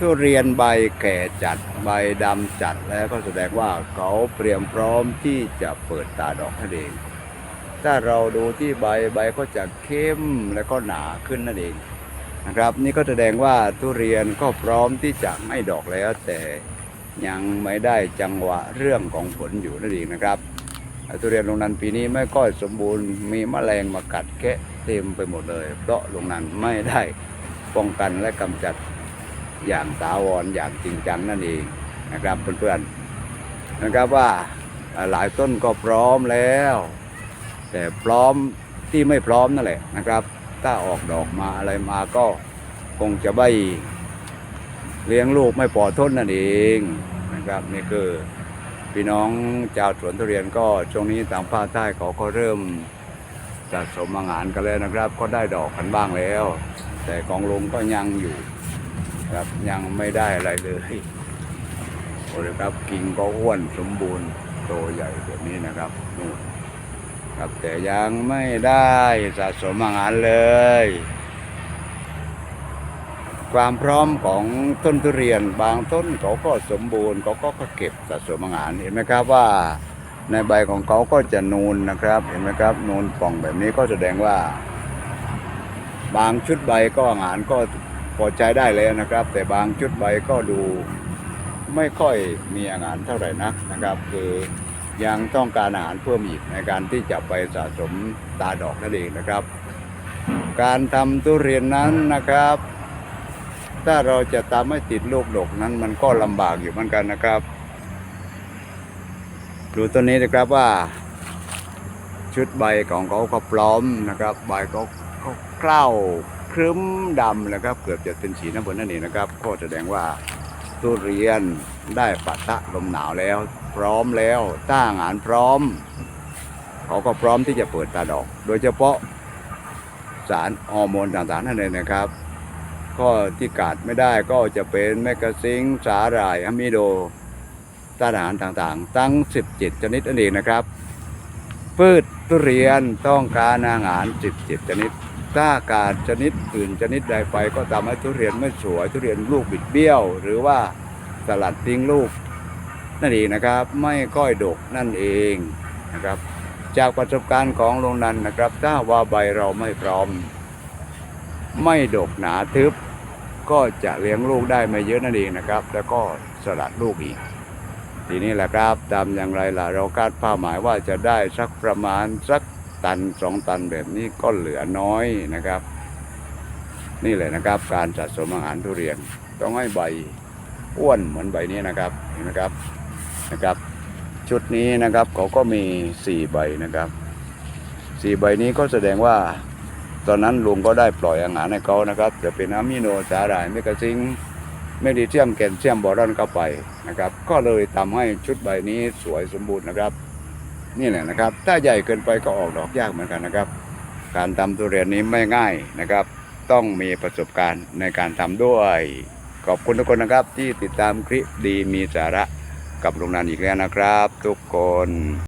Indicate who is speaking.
Speaker 1: ทุเรียนใบแก่จัดใบดำจัดแล้วก็แสดงว่าเขาเตรียมพร้อมที่จะเปิดตาดอกนั่นเอง ถ้าเราดูที่ใบใบก็จะเข้มและก็หนาขึ้นนั่นเองนะครับ นี่ก็แสดงว่าทุเรียนก็พร้อมที่จะให้ดอกแล้ว แต่ยังไม่ได้จังหวะเรื่องของผลอยู่นั่นเองนะครับทุเรียนลงนันปีนี้ไม่ค่อยสมบูรณ์มีแมลงมากัดแกะเต็มไปหมดเลย เพราะลงนันไม่ได้ป้องกันและกำจัด อย่างตาวรอย่างจริงจังนั่นเองนะครับเพื่อนๆนะครับว่าหลายต้นก็พร้อมแล้ว แต่พร้อมที่ไม่พร้อมนั่นแหละนะครับ ถ้าออกดอกมาอะไรมาก็คงจะใบเลี้ยงลูกไม่ปลอดทนนั่นเองนะครับนี่คือพี่น้องชาวสวนทุเรียนก็ช่วงนี้ทางภาคใต้เขาก็เริ่มสะสมอาหารกันแล้วนะครับ ก็ได้ดอกกันบ้างแล้ว แต่ของลงก็ยังอยู่ ครับยังไม่ได้อะไรเลยโอ้ยครับกิ่งก็อ้วนสมบูรณ์โตใหญ่แบบนี้นะครับนู่นครับแต่ยังไม่ได้สะสมอาหารเลย ความพร้อมของต้นทุเรียนบางต้นเขาก็สมบูรณ์เขาก็เก็บสะสมอาหารเห็นไหมครับว่าในใบของเขาก็จะนูนนะครับ เห็นไหมครับ นูนป่องแบบนี้ก็แสดงว่า บางชุดใบก็อาหารก็ อใจได้แล้วนะครับ แต่บางชุดใบก็ดูไม่ค่อยมีอาหารเท่าไหร่นักนะครับ คือยังต้องการอาหารเพิ่มอีกในการที่จะไปสะสมตาดอกนั่นเองนะครับ การทำทุเรียนนั้นนะครับ ถ้าเราจะทำให้ติดลูกดกนั้น มันก็ลำบากอยู่เหมือนกันนะครับดูต้นนี้นะครับว่า ชุดใบของเขาก็พร้อมนะครับ ใบเขาเขาเกล้า ครึ้มดำนะครับ เกือบจะเป็นสีน้ำผลนั่นเองนะครับ ก็แสดงว่าทุเรียนได้ปะทะลมหนาวแล้ว พร้อมแล้วต้าอาหารพร้อม เขาก็พร้อมที่จะเปิดตาดอก โดยเฉพาะสารฮอร์โมนต่างๆนั่นเองนะครับ ก็ที่ขาดไม่ได้ก็จะเป็นแมกซิงสาหร่ายอะมิโดต้านอาหารต่างๆ ตั้ง 17 ชนิดนั่นเองนะครับ พืชทุเรียนต้องการอาหาร 17 ชนิด ถ้าขาดชนิดอื่นชนิดใดไปก็ทำให้ทุเรียนไม่สวยทุเรียนลูกบิดเบี้ยว หรือว่าสลัดทิ้งลูกนั่นเองนะครับไม่ค่อยดกนั่นเองนะครับ จากประสบการณ์ของโรงนันนะครับ ถ้าว่าใบเราไม่พร้อม ไม่ดกหนาทึบ ก็จะเลี้ยงลูกได้ไม่เยอะนั่นเองนะครับ แล้วก็สลัดลูกอีก ทีนี้แหละครับตามอย่างไรล่ะเราคาดเป้าหมายว่าจะได้สักประมาณสัก ตันสองตันแบบนี้ก็เหลือน้อยนะครับ นี่แหละนะครับ การสะสมอาหารทุเรียนต้องให้ใบอ้วนเหมือนใบนี้นะครับเห็นไหมครับนะครับ ชุดนี้นะครับเขาก็มีสี่ใบนะครับสี่ใบนี้ก็แสดงว่า ตอนนั้นลุงก็ได้ปล่อยอาหารให้เขานะครับ จะเป็นอะมิโนสาหร่ายเมกะซิงค์แมกนีเซียมแคลเซียมบอรอนเข้าไปนะครับ ก็เลยทำให้ชุดใบนี้สวยสมบูรณ์นะครับ นี่แหละนะครับ ถ้าใหญ่เกินไปก็ออกดอกยากเหมือนกันนะครับ การทำทุเรียนนี้ไม่ง่ายนะครับ ต้องมีประสบการณ์ในการทำด้วย ขอบคุณทุกคนนะครับ ที่ติดตามคลิปดีมีสาระกับโรงงานอีกแล้วนะครับ ทุกคน